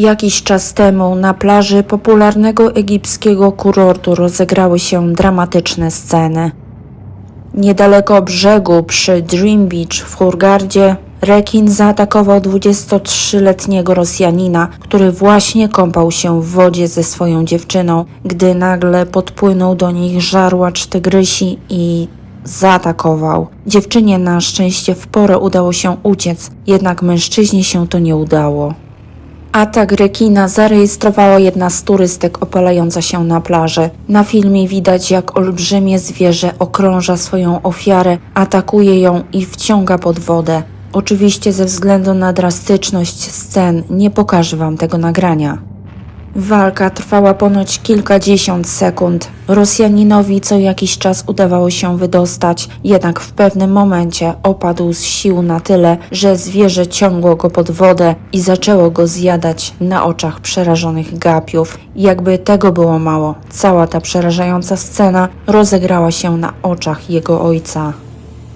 Jakiś czas temu na plaży popularnego egipskiego kurortu rozegrały się dramatyczne sceny. Niedaleko brzegu przy Dream Beach w Hurgardzie rekin zaatakował 23-letniego Rosjanina, który właśnie kąpał się w wodzie ze swoją dziewczyną, gdy nagle podpłynął do nich żarłacz tygrysi i zaatakował. Dziewczynie na szczęście w porę udało się uciec, jednak mężczyźnie się to nie udało. Atak rekina zarejestrowała jedna z turystek opalająca się na plaży. Na filmie widać, jak olbrzymie zwierzę okrąża swoją ofiarę, atakuje ją i wciąga pod wodę. Oczywiście ze względu na drastyczność scen nie pokażę wam tego nagrania. Walka trwała ponoć kilkadziesiąt sekund. Rosjaninowi co jakiś czas udawało się wydostać, jednak w pewnym momencie opadł z sił na tyle, że zwierzę ciągło go pod wodę i zaczęło go zjadać na oczach przerażonych gapiów. Jakby tego było mało, cała ta przerażająca scena rozegrała się na oczach jego ojca.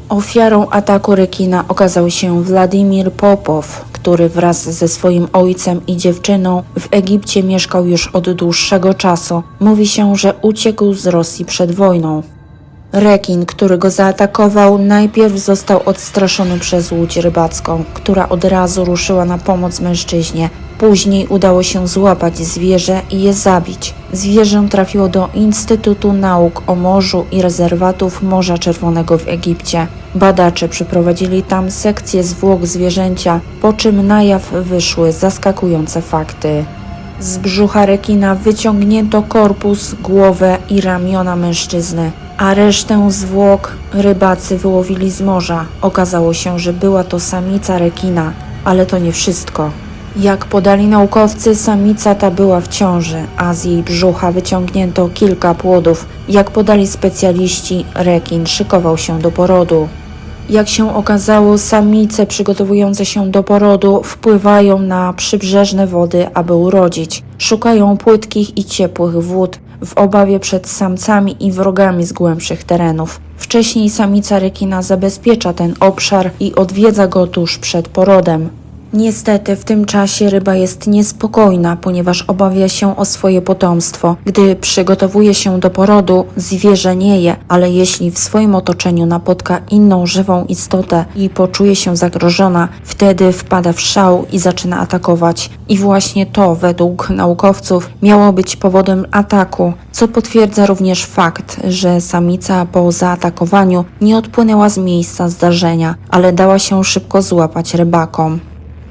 Ofiarą ataku rekina okazał się Władimir Popow, który wraz ze swoim ojcem i dziewczyną w Egipcie mieszkał już od dłuższego czasu. Mówi się, że uciekł z Rosji przed wojną. Rekin, który go zaatakował, najpierw został odstraszony przez łódź rybacką, która od razu ruszyła na pomoc mężczyźnie. Później udało się złapać zwierzę i je zabić. Zwierzę trafiło do Instytutu Nauk o Morzu i Rezerwatów Morza Czerwonego w Egipcie. Badacze przeprowadzili tam sekcję zwłok zwierzęcia, po czym na jaw wyszły zaskakujące fakty. Z brzucha rekina wyciągnięto korpus, głowę i ramiona mężczyzny, a resztę zwłok rybacy wyłowili z morza. Okazało się, że była to samica rekina, ale to nie wszystko. Jak podali naukowcy, samica ta była w ciąży, a z jej brzucha wyciągnięto kilka płodów. Jak podali specjaliści, rekin szykował się do porodu. Jak się okazało, samice przygotowujące się do porodu wpływają na przybrzeżne wody, aby urodzić. Szukają płytkich i ciepłych wód w obawie przed samcami i wrogami z głębszych terenów. Wcześniej samica rekina zabezpiecza ten obszar i odwiedza go tuż przed porodem. Niestety w tym czasie ryba jest niespokojna, ponieważ obawia się o swoje potomstwo. Gdy przygotowuje się do porodu, zwierzę nie je, ale jeśli w swoim otoczeniu napotka inną żywą istotę i poczuje się zagrożona, wtedy wpada w szał i zaczyna atakować. I właśnie to, według naukowców, miało być powodem ataku, co potwierdza również fakt, że samica po zaatakowaniu nie odpłynęła z miejsca zdarzenia, ale dała się szybko złapać rybakom.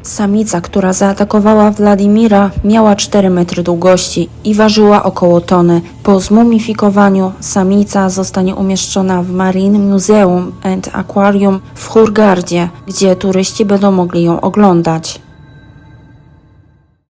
Samica, która zaatakowała Władimira, miała 4 metry długości i ważyła około tony. Po zmumifikowaniu samica zostanie umieszczona w Marine Museum and Aquarium w Hurgardzie, gdzie turyści będą mogli ją oglądać.